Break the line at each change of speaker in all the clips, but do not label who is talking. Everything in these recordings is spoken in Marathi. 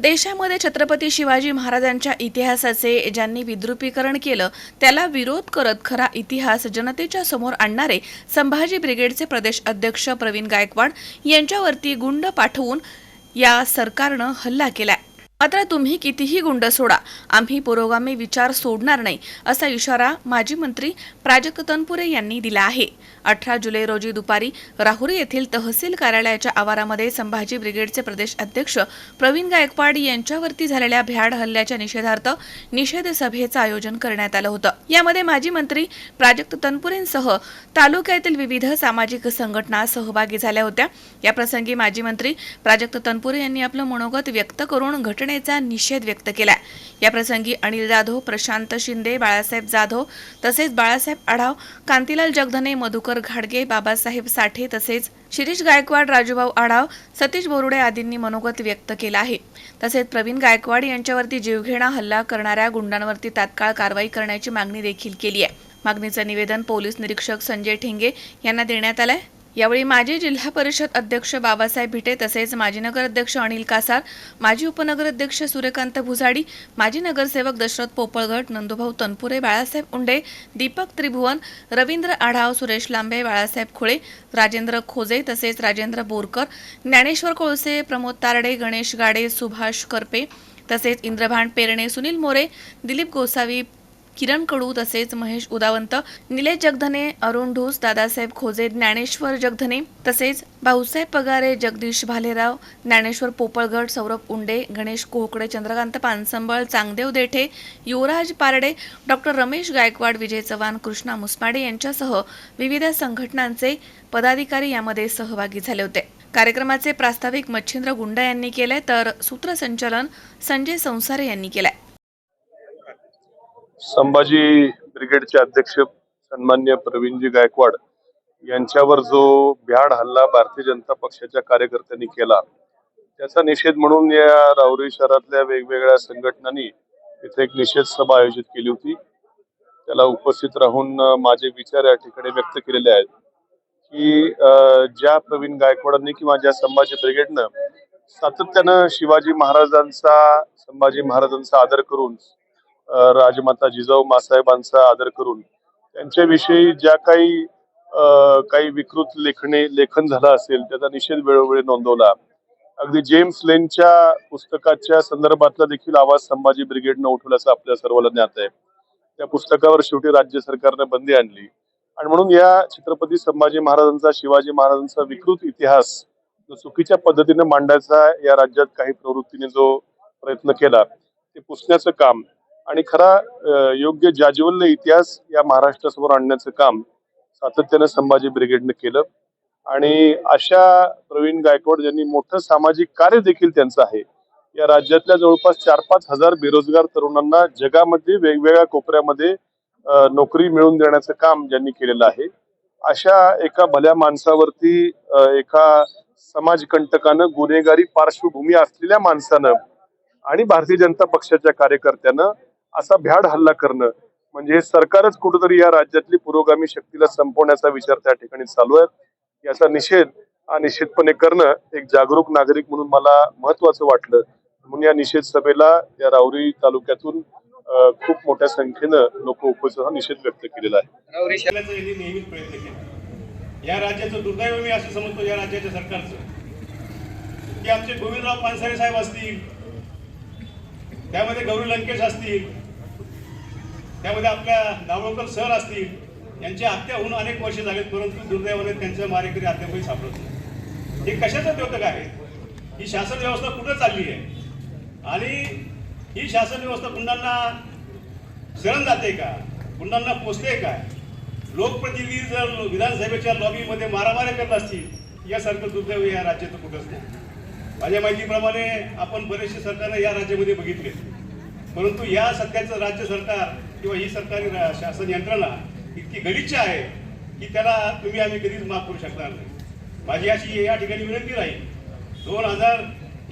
देशामध्ये छत्रपती शिवाजी महाराजांच्या इतिहासाचे ज्यांनी विद्रुपीकरण केलं त्याला विरोध करत खरा इतिहास जनतेच्या समोर आणणारे संभाजी ब्रिगेडचे प्रदेश अध्यक्ष प्रवीण गायकवाड यांच्यावरती गुंड पाठवून या सरकारनं हल्ला केलाय. मात्र तुम्ही कितीही गुंड सोडा आम्ही पुरोगामी विचार सोडणार नाही असा इशारा माजी मंत्री प्राजक्त तनपुरे यांनी दिला आहे. अठरा जुलै रोजी दुपारी राहुरी येथील तहसील कार्यालयाच्या आवारामध्ये संभाजी ब्रिगेडचे प्रदेश अध्यक्ष प्रवीण गायकवाड यांच्यावरती झालेल्या भ्याड हल्ल्याच्या निषेधार्थ निषेध सभेचं आयोजन करण्यात आलं होतं. यामध्ये माजी मंत्री प्राजक्त तनपुरेंसह तालुक्यातील विविध सामाजिक संघटना सहभागी झाल्या होत्या. याप्रसंगी माजी मंत्री प्राजक्त तनपुरे यांनी आपलं मनोगत व्यक्त करून घटनेचा निषेध व्यक्त केला या प्रसंगी अनिल जाधव प्रशांत शिंदे बाळासाहेब जाधव तसेच बाळासाहेब आढाव कांतीलाल जगधने मधुकर घाडगे बाबासाहेब साठे तसेच शिरीष गायकवाड राजूभाऊ आढाव सतीश बोरुडे आदींनी मनोगत व्यक्त केलं आहे. तसेच प्रवीण गायकवाड यांच्यावरती जीवघेणा हल्ला करणाऱ्या गुंडांवरती तात्काळ कारवाई करण्याची मागणी देखील केली आहे. मागणीचं निवेदन पोलीस निरीक्षक संजय ठेंगे यांना देण्यात आलंय. यावेळी माजी जिल्हा परिषद अध्यक्ष बाबासाहेब भिटे तसेच माजी नगराध्यक्ष अनिल कासार माजी उपनगराध्यक्ष सूर्यकांत भुजाडी माजी नगरसेवक दशरथ पोपळगट नंदुभाऊ तनपुरे बाळासाहेब उंडे दीपक त्रिभुवन रवींद्र आढाव सुरेश लांबे बाळासाहेब खुळे राजेंद्र खोजे तसेच राजेंद्र बोरकर ज्ञानेश्वर कोळसे प्रमोद तारडे गणेश गाडे सुभाष करपे तसेच इंद्रभान पेरणे सुनील मोरे दिलीप गोसावी किरण कडू तसेच महेश उदावंत निलेश जगधने अरुण ढूस दादासाहेब खोजे ज्ञानेश्वर जगधने तसेच भाऊसाहेब पगारे जगदीश भालेराव ज्ञानेश्वर पोपळगड सौरभ उंडे गणेश कोहकडे चंद्रकांत पानसंबळ चांगदेव देठे युवराज पारडे डॉक्टर रमेश गायकवाड विजय चव्हाण कृष्णा मुसमाडे यांच्यासह विविध संघटनांचे पदाधिकारी यामध्ये सहभागी झाले होते. कार्यक्रमाचे प्रास्ताविक मच्छिंद्र गुंडा यांनी केले तर सूत्रसंचालन संजय संसारे यांनी केलंय.
संभाजी ब्रिगेडचे अध्यक्ष सन्मान्य प्रवीणजी गायकवाड यांच्यावर जो भ्याड हल्ला भारतीय जनता पक्षाच्या कार्यकर्त्यांनी केला त्याचा निषेध म्हणून या राऊरी शहरातल्या वेगवेगळ्या संघटनांनी तिथे एक निषेध सभा आयोजित केली होती. त्याला उपस्थित राहून माझे विचार या ठिकाणी व्यक्त केलेले आहेत की ज्या प्रवीण गायकवाडांनी किंवा ज्या संभाजी ब्रिगेडनं सातत्यानं शिवाजी महाराजांचा संभाजी महाराजांचा आदर करून राजमाता जिजाऊ मासाहेबांचा आदर करून त्यांच्याविषयी ज्या काही काही विकृत लेखणे लेखन झालं असेल त्याचा निषेध वेळोवेळी नोंदवला. अगदी जेम्स लेनच्या पुस्तकाच्या संदर्भातला देखील आवाज संभाजी ब्रिगेडनं उठवल्याचं आपल्या सर्वांना ज्ञात आहे. त्या पुस्तकावर शेवटी राज्य सरकारने बंदी आणली. आणि म्हणून या छत्रपती संभाजी महाराजांचा शिवाजी महाराजांचा विकृत इतिहास जो चुकीच्या पद्धतीने मांडायचा या राज्यात काही प्रवृत्तीने जो प्रयत्न केला ते पुसण्याचं काम आणि खरा योग्य जाज्वल्य इतिहास या महाराष्ट्रासमोर आणण्याचं काम सातत्यानं संभाजी ब्रिगेडनं केलं. आणि अशा प्रवीण गायकवाड ज्यांनी मोठं सामाजिक कार्य देखील त्यांचं आहे या राज्यातल्या जवळपास चार पाच हजार बेरोजगार तरुणांना जगामध्ये वेगवेगळ्या कोपऱ्यामध्ये नोकरी मिळवून देण्याचं काम ज्यांनी केलेलं आहे. अशा एका भल्या माणसावरती एका समाजकंटकानं गुन्हेगारी पार्श्वभूमी असलेल्या माणसानं आणि भारतीय जनता पक्षाच्या कार्यकर्त्यानं असा भ्याड हल्ला करणं. म्हणजे हे सरकारच कुठंतरी या राज्यातली पुरोगामी शक्तीला संपवण्याचा विचार त्या ठिकाणी चालू आहे याचा निषेध हा निश्चितपणे करणं एक जागरूक नागरिक म्हणून मला महत्वाचं वाटलं. म्हणून या निषेध सभेला या राऊरी तालुक्यातून खूप मोठ्या संख्येनं लोक उपस्थित हा निषेध व्यक्त केलेला आहे.
यांनी नेहमीच प्रयत्न केला. या राज्याचं दुर्दैव मी असं समजतो या राज्याच्या सरकारचं. की आमचे गोविंदराव पानसरे साहेब असतील त्यामध्ये गौरी लंकेश असतील त्यामध्ये आपल्या दाभोळकर सर असतील यांची हत्या होऊन अनेक वर्ष झालेत परंतु दुर्दैवाने त्यांच्या मारेकरी अद्यापही सापडत नाही. हे कशाचं द्योतक आहे? ही शासन व्यवस्था कुठं चालली आहे? आणि ही शासन व्यवस्था गुंडांना शरण जाते का? गुंडांना पोचते का? लोकप्रतिनिधी जर विधानसभेच्या लॉबीमध्ये मारामाऱ्या करत असतील यासारखं दुर्दैव या राज्यात कुठंच नाही. माझ्या माहितीप्रमाणे आपण बरेचसे सरकारनं या राज्यामध्ये बघितले परंतु या सध्याचं राज्य सरकार किंवा ही सरकारी शासन यंत्रणा इतकी गलिच्छ आहे की त्याला तुम्ही आम्ही कधीच माफ करू शकणार नाही. माझी अशी या ठिकाणी विनंती राहील. दोन हजार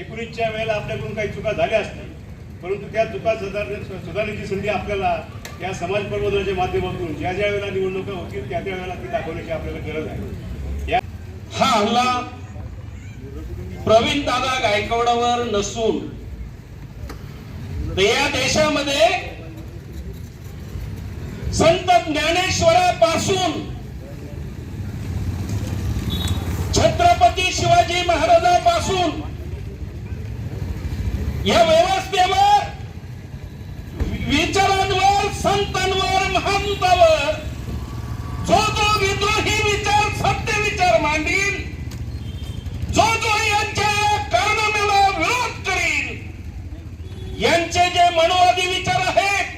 एकोणीसच्या वेळेला आपल्याकडून काही चुका झाल्या असतील परंतु त्या चुका सुधारण्या सुधारण्याची संधी आपल्याला या समाज प्रबोधनाच्या माध्यमातून ज्या ज्या वेळेला निवडणुका होतील त्या त्या वेळेला ती दाखवण्याची आपल्याला गरज आहे. या
हा हल्ला प्रवीण दादा गायकवाडावर नसून या देशामध्ये संत ज्ञानेश्वरापासून छत्रपती शिवाजी महाराजापासून या व्यवस्थेवर विचारांवर संतांवर महंतावर जो जो विद्रोही विचार सत्य विचार मांडील जो जो यांच्या कारनाम्याला विरोध करील यांचे जे मनोवादी विचार आहेत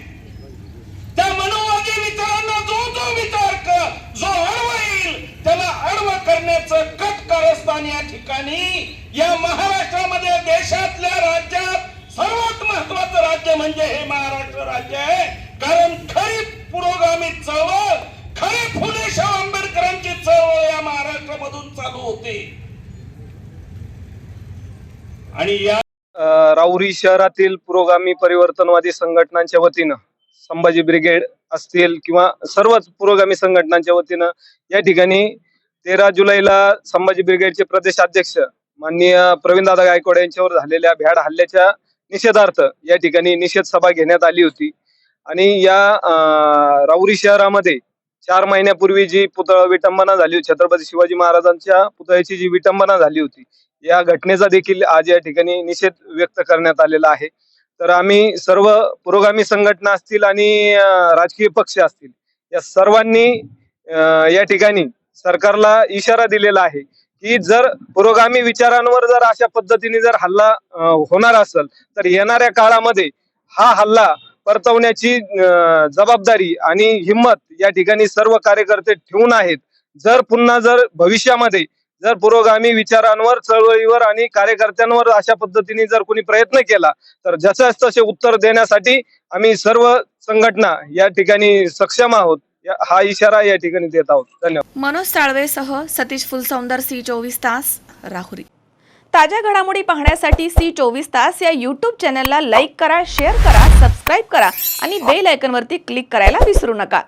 त्या मनोवादी विचारांना जो जो विचार क- जो अडवईल त्याला अडव करण्याचं कट कारस्थान या ठिकाणी या महाराष्ट्रामध्ये देशातल्या राज्यात सर्वात महत्वाचं राज्य म्हणजे हे महाराष्ट्र राज्य आहे. कारण खरी पुरोगामी चळवळ खरी फुले शाह आंबेडकरांची चळवळ या महाराष्ट्रामधून चालू होते. आणि या
राऊरी शहरातील पुरोगामी परिवर्तनवादी संघटनांच्या वतीनं संभाजी ब्रिगेड असतील किंवा सर्वच पुरोगामी संघटनांच्या वतीनं या ठिकाणी तेरा जुलैला संभाजी ब्रिगेडचे प्रदेश अध्यक्ष माननीय प्रवीणदादा गायकवाड यांच्यावर झालेल्या भ्याड हल्ल्याच्या निषेधार्थ या ठिकाणी निषेध सभा घेण्यात आली होती. आणि या राऊरी शहरामध्ये चार महिन्यापूर्वी जी पुतळा विटंबना झाली होती छत्रपती शिवाजी महाराजांच्या पुतळ्याची जी विटंबना झाली होती या घटनेचा देखील आज या ठिकाणी निषेध व्यक्त करण्यात आलेला आहे. तर आम्ही सर्व पुरोगामी संघटना असतील आणि राजकीय पक्ष असतील या सर्वांनी या ठिकाणी सरकारला इशारा दिलेला आहे की जर पुरोगामी विचारांवर जर अशा पद्धतीने जर हल्ला होणार असेल तर येणाऱ्या काळामध्ये हा हल्ला परतवण्याची जबाबदारी आणि हिंमत या ठिकाणी सर्व कार्यकर्ते ठेवून आहेत. जर पुन्हा जर भविष्यामध्ये जर पुरोगामी विचारांवर चळवळीवर आणि कार्यकर्त्यांवर अशा पद्धतीने जर कोणी प्रयत्न केला तर जसं तसे उत्तर देण्यासाठी आम्ही सर्व संघटना या ठिकाणी सक्षम आहोत. हा इशारा या ठिकाणी देत आहोत. धन्यवाद.
मनोज साळवेसह सतीश फुलसौंदर सी चोवीस तास राहुरी. ताज्या घडामोडी पाहण्यासाठी सी चोवीस तास या यूट्यूब चॅनलला लाईक करा शेअर करा सबस्क्राईब करा आणि बेल आयकनवरती क्लिक करायला विसरू नका.